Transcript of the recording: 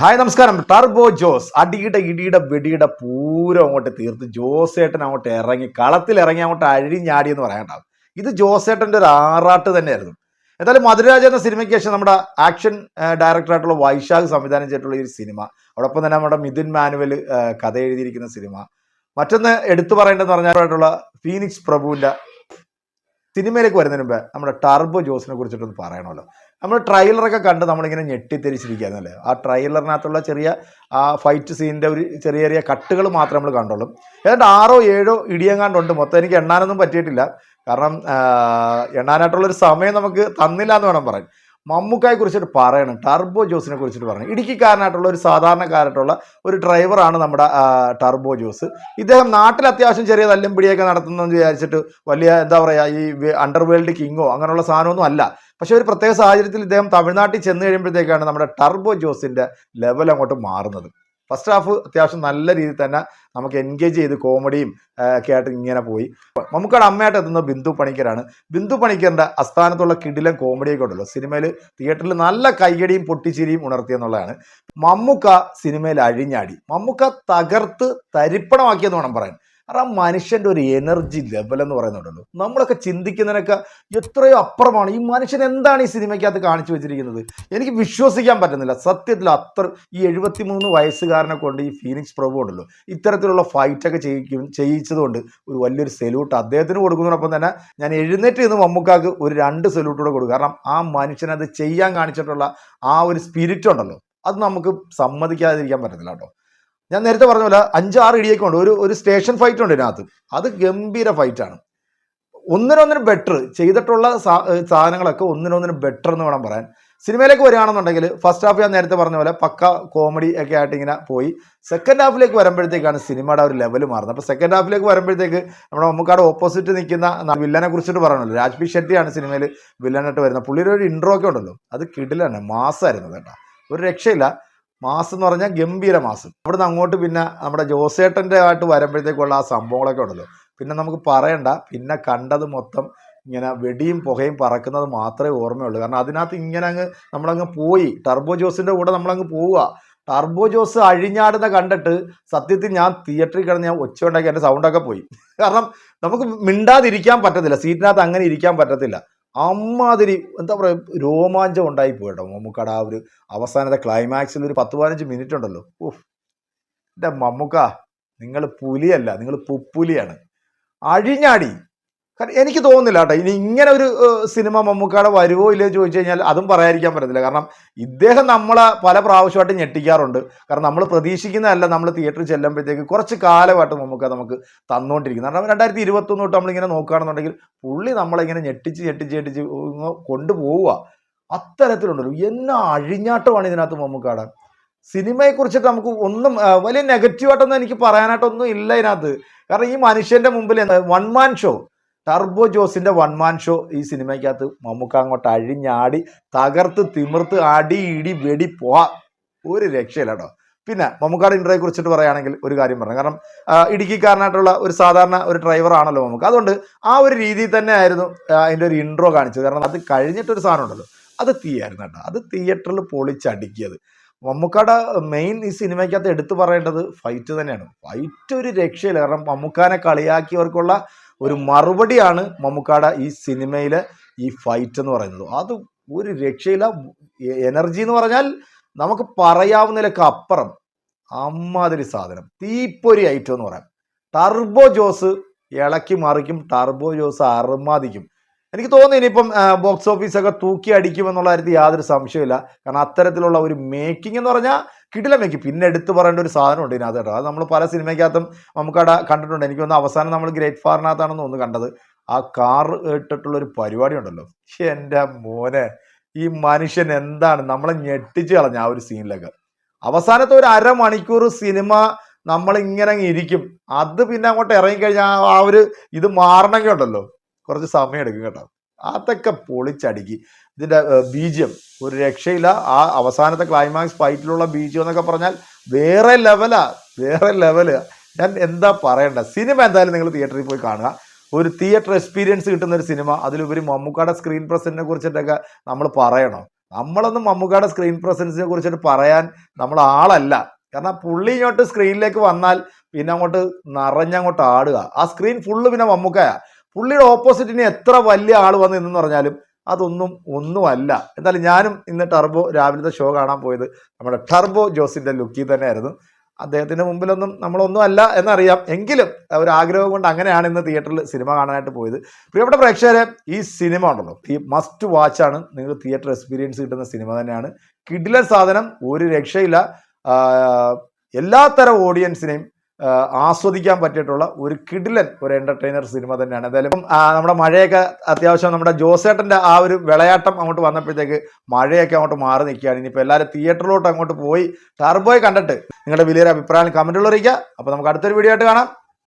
Hi നമസ്കാരം. Turbo Jose. അടിയുടെ ഇടിയുടെ വെടിയുടെ പൂരം അങ്ങോട്ട് തീർത്ത് ജോസേട്ടൻ അങ്ങോട്ട് ഇറങ്ങി കളത്തിൽ ഇറങ്ങി അങ്ങോട്ട് അഴിഞ്ഞാടി എന്ന് പറയാണ്ടാവും ഇത് ജോസേട്ടന്റെ ഒരു ആറാട്ട് തന്നെയായിരുന്നു. എന്തായാലും മധുരാജ എന്ന സിനിമയ്ക്ക് ശേഷം നമ്മുടെ ആക്ഷൻ ഡയറക്ടറായിട്ടുള്ള വൈശാഖ് സംവിധാനം ചെയ്തിട്ടുള്ള ഈ സിനിമ അതോടൊപ്പം തന്നെ നമ്മുടെ മിഥുൻ മാനുവൽ കഥ എഴുതിയിരിക്കുന്ന സിനിമ. മറ്റൊന്ന് എടുത്തു പറയേണ്ടതെന്ന് പറഞ്ഞാലായിട്ടുള്ള ഫീനിക്സ് പ്രഭുവിന്റെ സിനിമയിലേക്ക് വരുന്നതിന് മുമ്പ് നമ്മുടെ ടർബോ ജോസിനെ കുറിച്ചിട്ടൊന്ന് പറയണമല്ലോ. നമ്മൾ ട്രെയിലറൊക്കെ കണ്ട് നമ്മളിങ്ങനെ ഞെട്ടിത്തിരിച്ചിരിക്കുകയായിരുന്നല്ലേ? ആ ട്രെയിലറിനകത്തുള്ള ചെറിയ ആ ഫൈറ്റ് സീനിന്റെ ഒരു ചെറിയ ചെറിയ കട്ടുകൾ മാത്രമേ നമ്മൾ കണ്ടുള്ളൂ. ഏതാണ്ട് ആറോ ഏഴോ ഇടിയങ്ങാണ്ടുണ്ട്. മൊത്തം എനിക്ക് എണ്ണാനൊന്നും പറ്റിയിട്ടില്ല. കാരണം എണ്ണാനായിട്ടുള്ളൊരു സമയം നമുക്ക് തന്നില്ല എന്ന് വേണം പറയാൻ. മമ്മൂക്കായെ കുറിച്ചിട്ട് പറയണം ടർബോ ജോസിനെ കുറിച്ചിട്ട് പറയണം. ഇടുക്കിക്കാരനായിട്ടുള്ള ഒരു സാധാരണക്കാരായിട്ടുള്ള ഒരു ഡ്രൈവറാണ് നമ്മുടെ ടർബോ ജോസ്. ഇദ്ദേഹം നാട്ടിൽ അത്യാവശ്യം ചെറിയ തല്ലും പിടിയൊക്കെ നടത്തുന്നതെന്ന് വിചാരിച്ചിട്ട് വലിയ എന്താ പറയുക ഈ അണ്ടർവേൾഡ് കിങ്ങോ അങ്ങനെയുള്ള സാധനമൊന്നും അല്ല. പക്ഷെ ഒരു പ്രത്യേക സാഹചര്യത്തിൽ ഇദ്ദേഹം തമിഴ്നാട്ടിൽ ചെന്ന് കഴിയുമ്പോഴത്തേക്കാണ് നമ്മുടെ ടർബോ ജോസിന്റെ ലെവൽ അങ്ങോട്ട് മാറുന്നത്. ഫസ്റ്റ് ഹാഫ് അത്യാവശ്യം നല്ല രീതിയിൽ തന്നെ നമുക്ക് എൻഗേജ് ചെയ്ത് കോമഡിയും ഒക്കെ ആയിട്ട് ഇങ്ങനെ പോയി. നമുക്കവിടെ അമ്മയായിട്ട് എത്തുന്നത് ബിന്ദു പണിക്കരാണ്. ബിന്ദു പണിക്കറിന്റെ അസ്ഥാനത്തുള്ള കിടിലൻ കോമഡിയൊക്കെ ഉണ്ടല്ലോ. സിനിമയിൽ തിയേറ്ററിൽ നല്ല കയ്യടിയും പൊട്ടിച്ചിരിയും ഉണർത്തിയെന്നുള്ളതാണ് മമ്മൂക്ക സിനിമയിൽ അഴിഞ്ഞാടി. മമ്മൂക്ക തകർത്ത് തരിപ്പണമാക്കിയെന്ന് വേണം പറയാൻ. കാരണം ആ മനുഷ്യന്റെ ഒരു എനർജി ലെവൽ എന്ന് പറയുന്നുണ്ടല്ലോ. നമ്മളൊക്കെ ചിന്തിക്കുന്നതിനൊക്കെ എത്രയോ അപ്പുറമാണ്. ഈ മനുഷ്യൻ എന്താണ് ഈ സിനിമയ്ക്കകത്ത് കാണിച്ചു വെച്ചിരിക്കുന്നത്? എനിക്ക് വിശ്വസിക്കാൻ പറ്റുന്നില്ല. സത്യത്തിൽ അത്ര ഈ എഴുപത്തിമൂന്ന് വയസ്സുകാരനെ കൊണ്ട് ഈ ഫീനിക്സ് പ്രഭു ഉണ്ടല്ലോ ഇത്തരത്തിലുള്ള ഫൈറ്റൊക്കെ ചെയ്യിക്കും ചെയ്യിച്ചതുകൊണ്ട് ഒരു വലിയൊരു സെല്യൂട്ട് അദ്ദേഹത്തിന് കൊടുക്കുന്നതിനൊപ്പം തന്നെ ഞാൻ എഴുന്നേറ്റ് നിന്ന് മമ്മൂക്കാക്ക് ഒരു രണ്ട് സെല്യൂട്ട് കൂടെ കൊടുക്കും. കാരണം ആ മനുഷ്യനത് ചെയ്യാൻ കാണിച്ചിട്ടുള്ള ആ ഒരു സ്പിരിറ്റ് ഉണ്ടല്ലോ. അത് നമുക്ക് സമ്മതിക്കാതിരിക്കാൻ പറ്റത്തില്ല കേട്ടോ. ഞാൻ നേരത്തെ പറഞ്ഞ പോലെ അഞ്ചാറ് ഇടിയൊക്കെ ഉണ്ട്. ഒരു ഒരു സ്റ്റേഷൻ ഫൈറ്റ് ഉണ്ട് ഇതിനകത്ത്. അത് ഗംഭീര ഫൈറ്റാണ് ഒന്നിനൊന്നിനും ബെറ്റർ ചെയ്തിട്ടുള്ള സാധനങ്ങളൊക്കെ ഒന്നിനൊന്നിനും ബെറ്റർ എന്ന് വേണം പറയാൻ. സിനിമയിലേക്ക് വരികയാണെന്നുണ്ടെങ്കിൽ ഫസ്റ്റ് ഹാഫ് ഞാൻ നേരത്തെ പറഞ്ഞ പോലെ പക്ക കോമഡി ഒക്കെ ആയിട്ട് ഇങ്ങനെ പോയി. സെക്കൻഡ് ഹാഫിലേക്ക് വരുമ്പോഴത്തേക്കാണ് സിനിമയുടെ ഒരു ലെവൽ മാറുന്നത്. അപ്പോൾ സെക്കൻഡ് ഹാഫിലേക്ക് വരുമ്പോഴത്തേക്ക് നമ്മുടെ മമ്മൂക്കാട് ഓപ്പോസിറ്റ് നിൽക്കുന്ന വില്ലനെ കുറിച്ചിട്ട് പറയണല്ലോ. രാജ്പി ഷെട്ടിയാണ് സിനിമയിൽ വില്ലനായിട്ട് വരുന്നത്. പുള്ളിയുടെ ഒരു ഇൻട്രോ ഒക്കെ ഉണ്ടല്ലോ. അത് കിടിലാണ് മാസമായിരുന്നു കേട്ടോ. ഒരു രക്ഷയില്ല. മാസം എന്ന് പറഞ്ഞാൽ ഗംഭീര മാസം. അവിടുന്ന് അങ്ങോട്ട് പിന്നെ നമ്മുടെ ജോസേട്ടന്റെ ആയിട്ട് വരുമ്പോഴത്തേക്കുള്ള ആ സംഭവങ്ങളൊക്കെ ഉണ്ടല്ലോ. പിന്നെ നമുക്ക് പറയണ്ട. പിന്നെ കണ്ടത് മൊത്തം ഇങ്ങനെ വെടിയും പുകയും പറക്കുന്നത് മാത്രമേ ഓർമ്മയുള്ളൂ. കാരണം അതിനകത്ത് ഇങ്ങനെ അങ്ങ് നമ്മളങ്ങ് പോയി. ടർബോ ജോസിന്റെ കൂടെ നമ്മളങ്ങ് പോവുക. ടർബോ ജോസ് അഴിഞ്ഞാടുന്ന കണ്ടിട്ട് സത്യത്തിൽ ഞാൻ തിയേറ്ററിൽ കിടന്ന് ഞാൻ ഒച്ച ഉണ്ടാക്കി എന്റെ സൗണ്ടൊക്കെ പോയി. കാരണം നമുക്ക് മിണ്ടാതിരിക്കാൻ പറ്റത്തില്ല. സീറ്റിനകത്ത് അങ്ങനെ ഇരിക്കാൻ പറ്റത്തില്ല. അമ്മാതിരി എന്താ പറയുക രോമാഞ്ചം ഉണ്ടായി പോയി കേട്ടോ. മമ്മൂക്കട ആ ഒരു അവസാനത്തെ ക്ലൈമാക്സിൽ ഒരു പത്ത് പതിനഞ്ച് മിനിറ്റ് ഉണ്ടല്ലോ. ഉഫ്. എന്റെ മമ്മൂക്ക നിങ്ങൾ പുലിയല്ല നിങ്ങൾ പുപ്പുലിയാണ്. അഴിഞ്ഞാടി. കാരണം എനിക്ക് തോന്നുന്നില്ല കേട്ടോ. ഇനി ഇങ്ങനെ ഒരു സിനിമ മമ്മൂക്കാടെ വരുമോ ഇല്ലയോ ചോദിച്ചു കഴിഞ്ഞാൽ അതും പറയാതിരിക്കാൻ പറ്റത്തില്ല. കാരണം ഇദ്ദേഹം നമ്മളെ പല പ്രാവശ്യമായിട്ട് ഞെട്ടിക്കാറുണ്ട്. കാരണം നമ്മൾ പ്രതീക്ഷിക്കുന്നതല്ല നമ്മൾ തിയേറ്ററിൽ ചെല്ലുമ്പോഴത്തേക്ക് കുറച്ച് കാലമായിട്ട് മമ്മൂക്ക നമുക്ക് തന്നുകൊണ്ടിരിക്കുന്നത് കാരണം രണ്ടായിരത്തി ഇരുപത്തൊന്ന് തൊട്ട് നമ്മളിങ്ങനെ നോക്കുകയാണെന്നുണ്ടെങ്കിൽ പുള്ളി നമ്മളിങ്ങനെ ഞെട്ടിച്ച് ഞെട്ടിച്ച് ഞെട്ടിച്ച് കൊണ്ടുപോവുക. അത്തരത്തിലുണ്ടല്ലോ. എന്നാ അഴിഞ്ഞാട്ടമാണ് ഇതിനകത്ത് മമ്മൂക്കാടെ. സിനിമയെ കുറിച്ചിട്ട് നമുക്ക് ഒന്നും വലിയ നെഗറ്റീവായിട്ടൊന്നും എനിക്ക് പറയാനായിട്ടൊന്നും ഇല്ല ഇതിനകത്ത്. കാരണം ഈ മനുഷ്യന്റെ മുമ്പിൽ വൺ മാൻ ഷോ. ടർബോ ജോസിന്റെ വൺ മാൻ ഷോ ഈ സിനിമയ്ക്കകത്ത് മമ്മൂക്ക അങ്ങോട്ട് അഴിഞ്ഞാടി തകർത്ത് തിമിർത്ത് അടി ഇടി വെടി പോവാ ഒരു രക്ഷയില്ല കേട്ടോ പിന്നെ മമ്മൂക്കാട് ഇൻട്രോയെ കുറിച്ചിട്ട് പറയുകയാണെങ്കിൽ ഒരു കാര്യം പറഞ്ഞു. കാരണം ഇടുക്കിക്കാരനായിട്ടുള്ള ഒരു സാധാരണ ഒരു ഡ്രൈവർ ആണല്ലോ മമ്മൂക്ക. അതുകൊണ്ട് ആ ഒരു രീതിയിൽ തന്നെ ആയിരുന്നു അതിന്റെ ഒരു ഇൻട്രോ കാണിച്ചത്. കാരണം അത് കഴിഞ്ഞിട്ടൊരു സാധനം ഉണ്ടല്ലോ. അത് തീയായിരുന്നു കേട്ടോ. അത് തിയേറ്ററിൽ പൊളിച്ചടുക്കിയത്. മമ്മൂക്കാട് മെയിൻ ഈ സിനിമയ്ക്കകത്ത് എടുത്തു പറയേണ്ടത് ഫൈറ്റ് തന്നെയാണ്. ഫൈറ്റ് ഒരു രക്ഷയില്ല. കാരണം മമ്മൂക്കാനെ കളിയാക്കിയവർക്കുള്ള ഒരു മറുപടിയാണ് മമ്മൂക്കാട ഈ സിനിമയിലെ ഈ ഫൈറ്റ് എന്ന് പറയുന്നത്. അത് ഒരു രക്ഷയില്ല. എനർജി എന്ന് പറഞ്ഞാൽ നമുക്ക് പറയാവുന്നതിലൊക്കെ അപ്പുറം അമ്മാതിരി സാധനം. തീപ്പൊരി ഐറ്റം എന്ന് പറയാം. ടർബോ ജോസ് ഇളക്കി മറിക്കും ടർബോ ജോസ് അറുമാദിക്കും. എനിക്ക് തോന്നുന്നു ഇനിയിപ്പം ബോക്സ് ഓഫീസൊക്കെ തൂക്കി അടിക്കുമെന്നുള്ള കാര്യത്തിൽ യാതൊരു സംശയമില്ല കാരണം അത്തരത്തിലുള്ള ഒരു മേക്കിംഗ് എന്ന് പറഞ്ഞാൽ കിടില മേക്കിംഗ് പിന്നെ എടുത്തു പറയേണ്ട ഒരു സാധനമുണ്ട് ഇതിനകത്ത്. കേട്ടോ അത് നമ്മൾ പല സിനിമയ്ക്കകത്തും നമുക്കവിടെ കണ്ടിട്ടുണ്ട്. എനിക്ക് തോന്നുന്നു അവസാനം നമ്മൾ ഗ്രേറ്റ് ഫാറിനകത്താണെന്ന് തോന്നുന്നു കണ്ടത്. ആ കാർ ഇട്ടിട്ടുള്ള ഒരു പരിപാടി ഉണ്ടല്ലോ. എന്റെ മോനെ. ഈ മനുഷ്യൻ എന്താണ്? നമ്മളെ ഞെട്ടിച്ച് കളഞ്ഞ ആ ഒരു സീനിലൊക്കെ അവസാനത്തെ ഒരു അരമണിക്കൂർ സിനിമ നമ്മളിങ്ങനെ ഇരിക്കും. അത് പിന്നെ അങ്ങോട്ട് ഇറങ്ങിക്കഴിഞ്ഞാൽ ആ ഒരു ഇത് മാറണമെങ്കിൽ ഉണ്ടല്ലോ. കുറച്ച് സമയം എടുക്കും കേട്ടോ. അതൊക്കെ പൊളിച്ചടുക്കി. ഇതിന്റെ ബീജം ഒരു രക്ഷയില്ല. ആ അവസാനത്തെ ക്ലൈമാക്സ് ഫൈറ്റിലുള്ള ബീജം എന്നൊക്കെ പറഞ്ഞാൽ വേറെ ലെവലാ വേറെ ലെവൽ ഞാൻ എന്താ പറയണ്ട? സിനിമ എന്തായാലും നിങ്ങൾ തിയേറ്ററിൽ പോയി കാണുക. ഒരു തിയേറ്റർ എക്സ്പീരിയൻസ് കിട്ടുന്ന ഒരു സിനിമ. അതിലുപരി മമ്മൂക്കാടെ സ്ക്രീൻ പ്രസന്റിനെ കുറിച്ചിട്ടൊക്കെ നമ്മൾ പറയണം. നമ്മളൊന്നും മമ്മൂക്കയുടെ സ്ക്രീൻ പ്രസൻസിനെ കുറിച്ചിട്ട് പറയാൻ നമ്മൾ ആളല്ല. കാരണം പുള്ളി ഇങ്ങോട്ട് സ്ക്രീനിലേക്ക് വന്നാൽ പിന്നെ അങ്ങോട്ട് നിറഞ്ഞങ്ങോട്ട് ആടുക. ആ സ്ക്രീൻ ഫുള്ള് പിന്നെ മമ്മൂക്കയാ. പുള്ളിയുടെ ഓപ്പോസിറ്റിന് എത്ര വലിയ ആൾ വന്ന് നിന്നെന്ന് പറഞ്ഞാലും അതൊന്നും ഒന്നുമല്ല. എന്തായാലും ഞാനും ഇന്ന് ടർബോ രാവിലത്തെ ഷോ കാണാൻ പോയത് നമ്മുടെ ടർബോ ജോസിന്റെ ലുക്കിൽ തന്നെയായിരുന്നു. അദ്ദേഹത്തിന്റെ മുമ്പിലൊന്നും നമ്മളൊന്നും അല്ല എന്നറിയാം. എങ്കിലും ഒരു ആഗ്രഹം കൊണ്ട് അങ്ങനെയാണ് ഇന്ന് തിയേറ്ററിൽ സിനിമ കാണാനായിട്ട് പോയത്. പ്രിയപ്പെട്ട പ്രേക്ഷകരെ ഈ സിനിമ ഉണ്ടല്ലോ. ഈ മസ്റ്റ് വാച്ച് ആണ് നിങ്ങൾ തിയേറ്റർ എക്സ്പീരിയൻസ് കിട്ടുന്ന സിനിമ തന്നെയാണ്. കിഡിലെ സാധനം ഒരു രക്ഷയില്ല. എല്ലാ എല്ലാത്തരം ഓഡിയൻസിനെയും ആസ്വദിക്കാൻ പറ്റിയിട്ടുള്ള ഒരു കിടിലൻ ഒരു എന്റർടൈനർ സിനിമ തന്നെയാണ്. എന്തായാലും നമ്മുടെ മഴയൊക്കെ അത്യാവശ്യം നമ്മുടെ ജോസേട്ടന്റെ ആ ഒരു വിളയാട്ടം അങ്ങോട്ട് വന്നപ്പോഴത്തേക്ക് മഴയൊക്കെ അങ്ങോട്ട് മാറി നിൽക്കുകയാണ്. ഇനിയിപ്പോൾ എല്ലാവരും തിയേറ്ററിലോട്ട് അങ്ങോട്ട് പോയി ടർബോയ് കണ്ടിട്ട് നിങ്ങളുടെ വലിയൊരു അഭിപ്രായം കമന്റുകൾ അറിയിക്കുക. അപ്പോൾ നമുക്ക് അടുത്തൊരു വീഡിയോ ആയിട്ട് കാണാം.